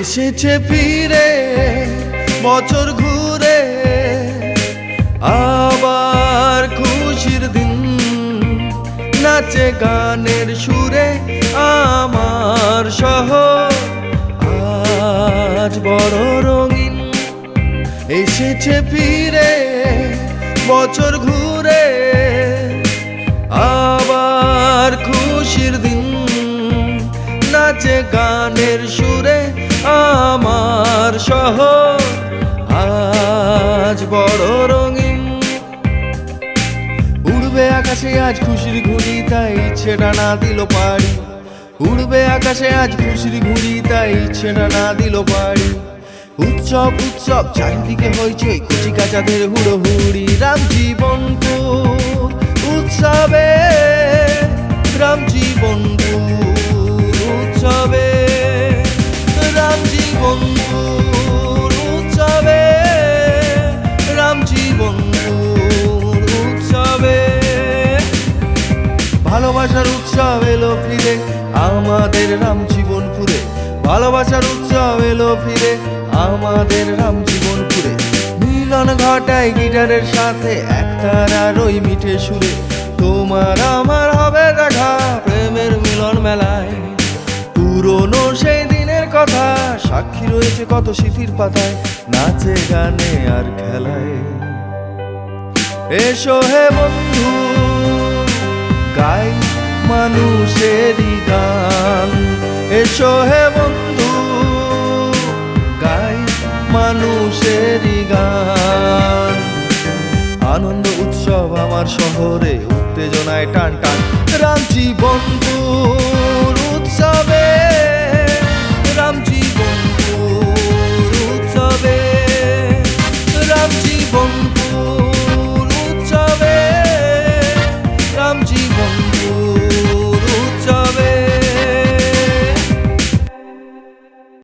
এসেছে ফিরে, বছর ঘুরে, আবার খুশির দিন। নাচে গানের সুরে আমার শহর আজ বড় রঙিন এসেছে ফিরে, বছর ঘুরে, আবার খুশির দিন। নাচে গানের সুরে শহর আজ বড় রঙিন। উড়বে আকাশে আজ খুশির ঘুড়ি, তাই ইচ্ছেটা না দিল পারি উড়বে আকাশে আজ খুশির ঘুড়ি, তাই ইচ্ছেটা না দিল পারি উৎসব উৎসব, চারিদিকে হইচই কুচি কাচাদের হুড়ো হুড়ি রাম জীবনপুর উৎসবে ভালোবাসার উৎসব এলো ফিরে, আমাদের রাম জীবনপুরে ভালোবাসার উৎসব এলো ফিরে, আমাদের রাম জীবনপুরে মিলন ঘটায় গিটারের সাথে একতারার ওই মিঠে সুরে। তোমার আমার হবে দেখা প্রেমের মিলন মেলায়। পুরনো সেই দিনের কথা, সাক্ষী রয়েছে কত স্মৃতির পাতায়। নাচে, গানে আর খেলায়। এসো হে বন্ধু, গাই মানুষেরই গান। এসো হে বন্ধু, গাই মানুষের গান। আনন্দ উৎসব আমার শহরে, উত্তেজনায় টান টান। রাঞ্চি বন্ধু